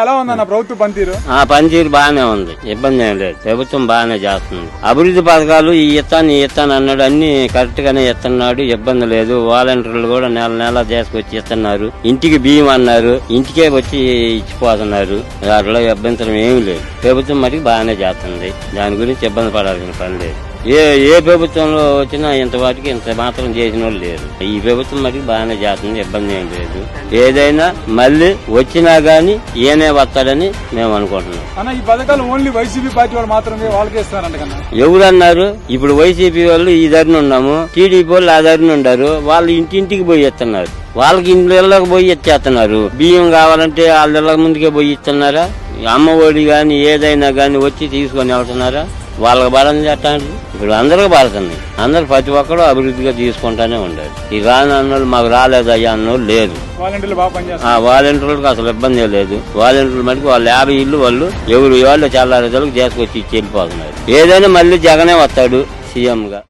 ఎలా ఉందన్న ప్రభుత్వ పనితీరు? ఆ పనితీరు బాగానే ఉంది. ఇబ్బంది ఏం లేదు. ప్రభుత్వం బాగానే చేస్తుంది. అభివృద్ధి పథకాలు ఈ ఇత్తాను ఈ ఇత్తాను అన్నాడు. అన్ని కరెక్ట్ గానే ఇస్తున్నాడు ఇబ్బంది లేదు. వాలంటీర్లు కూడా నెల నెల చేసుకొచ్చి ఇస్తున్నారు. ఇంటికి బియ్యం అన్నారు. ఇంటికే వచ్చి ఇచ్చిపోతున్నారు. దాంట్లో అభ్యంతరం ఏమీ లేదు. ప్రభుత్వం మటుకు బాగానే చేస్తుంది. దాని గురించి ఇబ్బంది పడాల్సిన పని లేదు. ఏ ఏ ప్రభుత్వంలో వచ్చినా ఇంతవాటికి ఇంత మాత్రం చేసిన వాళ్ళు లేరు. ఈ ప్రభుత్వం మటుకు బాగానే చేస్తుంది ఇబ్బంది ఏం లేదు. ఏదైనా మళ్ళీ వచ్చినా గాని ఈయనే వస్తాడని మేము అనుకుంటున్నాం. అన్న ఈ పథకాలు ఓన్లీ వైసీపీ పార్టీ వాళ్ళు మాత్రమే వాళ్ళకే ఇస్తారంట ఎవరు అన్నారు ఇప్పుడు వైసీపీ వాళ్ళు ఈ దారిని ఉన్నాము టీడీపీ వాళ్ళు ఆ దారిని ఉండారు వాళ్ళు ఇంటింటికి పోయి ఇస్తున్నారు. వాళ్ళకి ఇంట్లోకి పోయి ఇచ్చేస్తున్నారు. బియ్యం కావాలంటే వాళ్ళ ముందుకే పోయి ఇస్తున్నారా? ఈ అమ్మ ఒడి గాని ఏదైనా గాని వచ్చి తీసుకొని వెళ్తున్నారా? వాళ్ళకి బలం చేస్తాను. ఇప్పుడు అందరికి పడుతుంది అందరు ప్రతి ఒక్కరు అభివృద్ధిగా తీసుకుంటానే ఉండాలి. ఈ రాని అన్నోళ్ళు మాకు రాలేదు అయ్యా అన్నోళ్ళు లేదు వాలంటీర్లకు అసలు ఇబ్బంది లేదు. వాలంటీర్లు మటుకు వాళ్ళ యాభై ఇల్లు వాళ్ళు ఎవరు వాళ్ళు చల్లారేదలకు చేసుకొచ్చి ఇచ్చి వెళ్ళిపోతున్నారు ఏదైనా మళ్ళీ జగనే వస్తాడు సీఎం గా